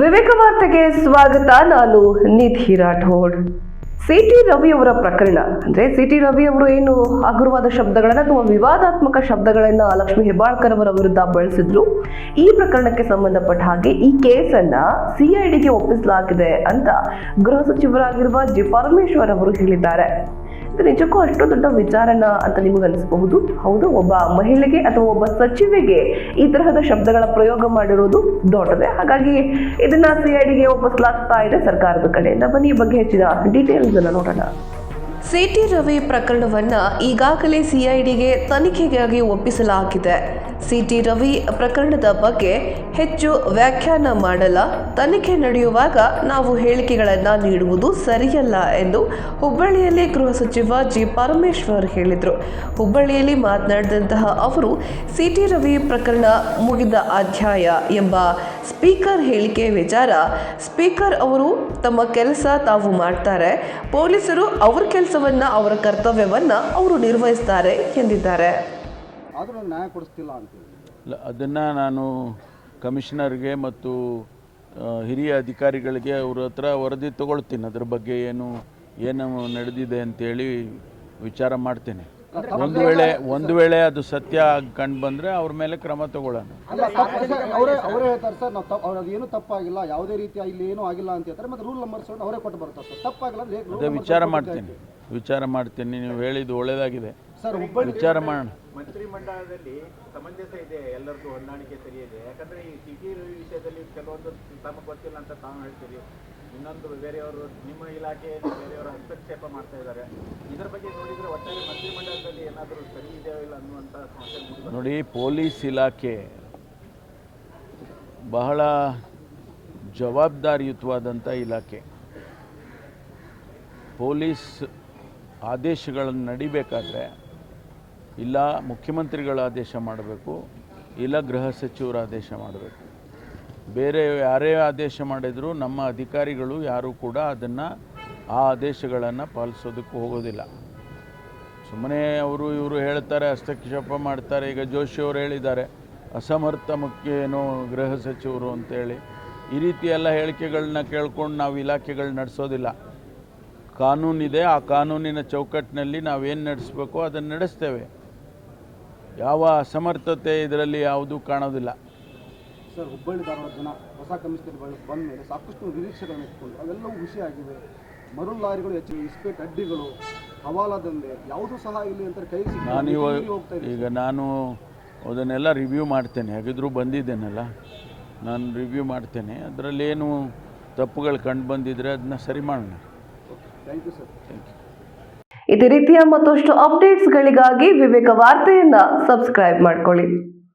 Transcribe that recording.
ವಿವೇಕ ವಾರ್ತೆಗೆ ಸ್ವಾಗತ. ನಾನು ನಿಧಿ ರಾಠೋಡ್. ಸಿಟಿ ರವಿ ಅವರ ಪ್ರಕರಣ. ಅಂದ್ರೆ ಸಿಟಿ ರವಿ ಅವರು ಏನು ಹಗುರವಾದ ಶಬ್ದಗಳನ್ನ ಅಥವಾ ವಿವಾದಾತ್ಮಕ ಶಬ್ದಗಳನ್ನ ಲಕ್ಷ್ಮಿ ಹೆಬ್ಬಾಳ್ಕರ್ ಅವರ ವಿರುದ್ಧ ಬಳಸಿದ್ರು. ಈ ಪ್ರಕರಣಕ್ಕೆ ಸಂಬಂಧಪಟ್ಟ ಹಾಗೆ ಈ ಕೇಸನ್ನ ಸಿಐಡಿಗೆ ಒಪ್ಪಿಸಲಾಗಿದೆ ಅಂತ ಗೃಹ ಸಚಿವರಾಗಿರುವ ಜಿ. ಪರಮೇಶ್ವರ್ ಅವರು ಹೇಳಿದ್ದಾರೆ. ನಿಜಕ್ಕೂ ಅಷ್ಟು ದೊಡ್ಡ ವಿಚಾರನ ಅಂತ ನಿಮಗೆ ಅನಿಸಬಹುದು. ಹೌದು, ಒಬ್ಬ ಮಹಿಳೆಗೆ ಅಥವಾ ಒಬ್ಬ ಸಚಿವೆಗೆ ಈ ತರಹದ ಶಬ್ದಗಳ ಪ್ರಯೋಗ ಮಾಡಿರೋದು ದೊಡ್ಡದೇ. ಹಾಗಾಗಿ ಇದನ್ನ ಸಿಐಡಿಗೆ ಒಪ್ಪಿಸಲಾಗ್ತಾ ಇದೆ ಸರ್ಕಾರದ ಕಡೆಯಿಂದ. ಬನ್ನಿ ಬಗ್ಗೆ ಹೆಚ್ಚಿನ ಡೀಟೇಲ್ಸ್ ಅನ್ನ ನೋಡೋಣ. ಸಿಟಿ ರವಿ ಪ್ರಕರಣವನ್ನು ಈಗಾಗಲೇ ಸಿಐಡಿಗೆ ತನಿಖೆಗಾಗಿ ಒಪ್ಪಿಸಲಾಗಿದೆ. ಸಿಟಿ ರವಿ ಪ್ರಕರಣದ ಬಗ್ಗೆ ಹೆಚ್ಚು ವ್ಯಾಖ್ಯಾನ ಮಾಡಲ್ಲ. ತನಿಖೆ ನಡೆಯುವಾಗ ನಾವು ಹೇಳಿಕೆಗಳನ್ನು ನೀಡುವುದು ಸರಿಯಲ್ಲ ಎಂದು ಹುಬ್ಬಳ್ಳಿಯಲ್ಲಿ ಗೃಹ ಸಚಿವ ಜಿ ಪರಮೇಶ್ವರ್ ಹೇಳಿದರು. ಹುಬ್ಬಳ್ಳಿಯಲ್ಲಿ ಮಾತನಾಡಿದಂತಹ ಅವರು, ಸಿಟಿ ರವಿ ಪ್ರಕರಣ ಮುಗಿದ ಅಧ್ಯಾಯ ಎಂಬ ಸ್ಪೀಕರ್ ಹೇಳಿಕೆ ವಿಚಾರ ಸ್ಪೀಕರ್ ಅವರು ತಮ್ಮ ಕೆಲಸ ತಾವು ಮಾಡ್ತಾರೆ, ಪೊಲೀಸರು ಅವರ ಕೆಲಸವನ್ನು ಅವರ ಕರ್ತವ್ಯವನ್ನು ಅವರು ನಿರ್ವಹಿಸ್ತಾರೆ ಎಂದಿದ್ದಾರೆ. ಆದರೂ ನ್ಯಾಯ ಕೊಡಿಸ್ತಿಲ್ಲ ಅಂತೇಳಿ ಇಲ್ಲ ಅದನ್ನು ನಾನು ಕಮಿಷನರ್ಗೆ ಮತ್ತು ಹಿರಿಯ ಅಧಿಕಾರಿಗಳಿಗೆ ಅವ್ರ ಹತ್ರ ವರದಿ ತಗೊಳ್ತೀನಿ. ಅದ್ರ ಬಗ್ಗೆ ಏನು ಏನು ನಡೆದಿದೆ ಅಂತೇಳಿ ವಿಚಾರ ಮಾಡ್ತೇನೆ. ಒಂದು ವೇಳೆ ಒಂದು ವೇಳೆ ಅದು ಸತ್ಯ ಕಂಡು ಬಂದರೆ ಅವ್ರ ಮೇಲೆ ಕ್ರಮ ತಗೊಳ್ಳೋಣ. ಅವರೇ ಅವರೇ ಹೇಳ್ತಾರೆ ಸರ್ ನಾವು ತಪ್ಪು ಅವ್ರದ್ದು ಏನೂ ತಪ್ಪಾಗಿಲ್ಲ ಯಾವುದೇ ರೀತಿಯ ಇಲ್ಲಿ ಏನೂ ಆಗಿಲ್ಲ ಅಂತ ಹೇಳ್ತಾರೆ ಮತ್ತೆ ರೂಲ್ ನಂಬರ್ಸ್ ಅವರೇ ಕೊಟ್ಟು ಬರ್ತಾರೆ ಸರ್. ತಪ್ಪಾಗಿಲ್ಲ ಅಂದ್ರೆ ಹೇಗೆ? ವಿಚಾರ ಮಾಡ್ತೀನಿ. ವಿಚಾರ ಮಾಡ್ತೀನಿ. ನೀವು ಹೇಳಿದ್ದು ಒಳ್ಳೆಯದಾಗಿದೆ ಸರ್ ವಿಚಾರ ಮಾಡೋಣ. ಮಂತ್ರಿಮಂಡಲದಲ್ಲಿ ಸಮಂಜಸ ಇದೆ ಎಲ್ಲರಿಗೂ ಹೊಂದಾಣಿಕೆ ಸರಿ ಇದೆ. ಯಾಕಂದ್ರೆ ಈ ಸಿಟಿ ವಿಷಯದಲ್ಲಿ ಕೆಲವೊಂದು ತಮಗೆ ಗೊತ್ತಿಲ್ಲ ಅಂತ ತಾವು ಹೇಳ್ತೀರಿ. ಇನ್ನೊಂದು ಬೇರೆಯವರು ನಿಮ್ಮ ಇಲಾಖೆ ಬೇರೆಯವರು ಹಸ್ತಕ್ಷೇಪ ಮಾಡ್ತಾ ಇದ್ದಾರೆ. ಇದರ ಬಗ್ಗೆ ನೋಡಿದ್ರೆ ಒಟ್ಟಾರೆ ಮಂತ್ರಿಮಂಡಲದಲ್ಲಿ ಏನಾದರೂ ಸರಿ ಇದೆಯೋ ಇಲ್ಲ ಅನ್ನುವಂಥ ಸಮಸ್ಯೆ ನೋಡಿ, ಪೊಲೀಸ್ ಇಲಾಖೆ ಬಹಳ ಜವಾಬ್ದಾರಿಯುತವಾದಂಥ ಇಲಾಖೆ. ಪೊಲೀಸ್ ಆದೇಶಗಳನ್ನು ನಡಿಬೇಕಾದ್ರೆ ಇಲ್ಲ ಮುಖ್ಯಮಂತ್ರಿಗಳ ಆದೇಶ ಮಾಡಬೇಕು, ಇಲ್ಲ ಗೃಹ ಸಚಿವರ ಆದೇಶ ಮಾಡಬೇಕು. ಬೇರೆ ಯಾರೇ ಆದೇಶ ಮಾಡಿದರೂ ನಮ್ಮ ಅಧಿಕಾರಿಗಳು ಯಾರೂ ಕೂಡ ಅದನ್ನು, ಆ ಆದೇಶಗಳನ್ನು ಪಾಲಿಸೋದಕ್ಕೆ ಹೋಗೋದಿಲ್ಲ. ಸುಮ್ಮನೆ ಅವರು ಇವರು ಹೇಳ್ತಾರೆ, ಹಸ್ತಕ್ಷೇಪ ಮಾಡ್ತಾರೆ, ಈಗ ಜೋಶಿ ಅವರು ಹೇಳಿದ್ದಾರೆ, ಅಸಮರ್ಥ ಮುಖ್ಯ ಏನು ಗೃಹ ಸಚಿವರು ಅಂತೇಳಿ. ಈ ರೀತಿ ಎಲ್ಲ ಹೇಳಿಕೆಗಳನ್ನ ಕೇಳ್ಕೊಂಡು ನಾವು ಇಲಾಖೆಗಳು ನಡೆಸೋದಿಲ್ಲ. ಕಾನೂನಿದೆ, ಆ ಕಾನೂನಿನ ಚೌಕಟ್ಟಿನಲ್ಲಿ ನಾವೇನು ನಡೆಸಬೇಕು ಅದನ್ನು ನಡೆಸ್ತೇವೆ. ಯಾವ ಅಸಮರ್ಥತೆ ಇದರಲ್ಲಿ ಯಾವುದೂ ಕಾಣೋದಿಲ್ಲ. ಸರ್ ಹುಬ್ಬಳ್ಳಿ ಧಾರವಾಡ ಜನ ಹೊಸ ಕಮಿಷನರ್ ಬಂದ ಮೇಲೆ ಸಾಕಷ್ಟು ನಿರೀಕ್ಷೆಗಳನ್ನು ಇಟ್ಕೊಂಡು ಅವೆಲ್ಲವೂ ವಿಷಯ ಆಗಿವೆ ಮರು ಲಾರಿಗಳು ಹೆಚ್ಚು ಇಸ್ಪೇಟ್ ಅಡ್ಡಿಗಳು ಹವಾಲಾ ದಂಧೆ ಯಾವುದೂ ಸಹ ಇಲ್ಲಿ ಅಂತ ಕೈ. ನಾನು ಈಗ ನಾನು ಅದನ್ನೆಲ್ಲ ರಿವ್ಯೂ ಮಾಡ್ತೇನೆ. ಹಾಗಿದ್ರೂ ಬಂದಿದ್ದೇನಲ್ಲ. ನಾನು ರಿವ್ಯೂ ಮಾಡ್ತೇನೆ. ಅದರಲ್ಲೇನು ತಪ್ಪುಗಳು ಕಂಡು ಬಂದಿದ್ರೆ ಅದನ್ನ ಸರಿ ಮಾಡೋಣ. Thank you sir thank you ಇದೇ ರೀತಿಯ ಮತ್ತಷ್ಟು ಅಪ್ಡೇಟ್ಸ್ಗಳಿಗಾಗಿ ವಿವೇಕ ವಾರ್ತೆಯನ್ನ ಸಬ್ಸ್ಕ್ರೈಬ್ ಮಾಡ್ಕೊಳ್ಳಿ.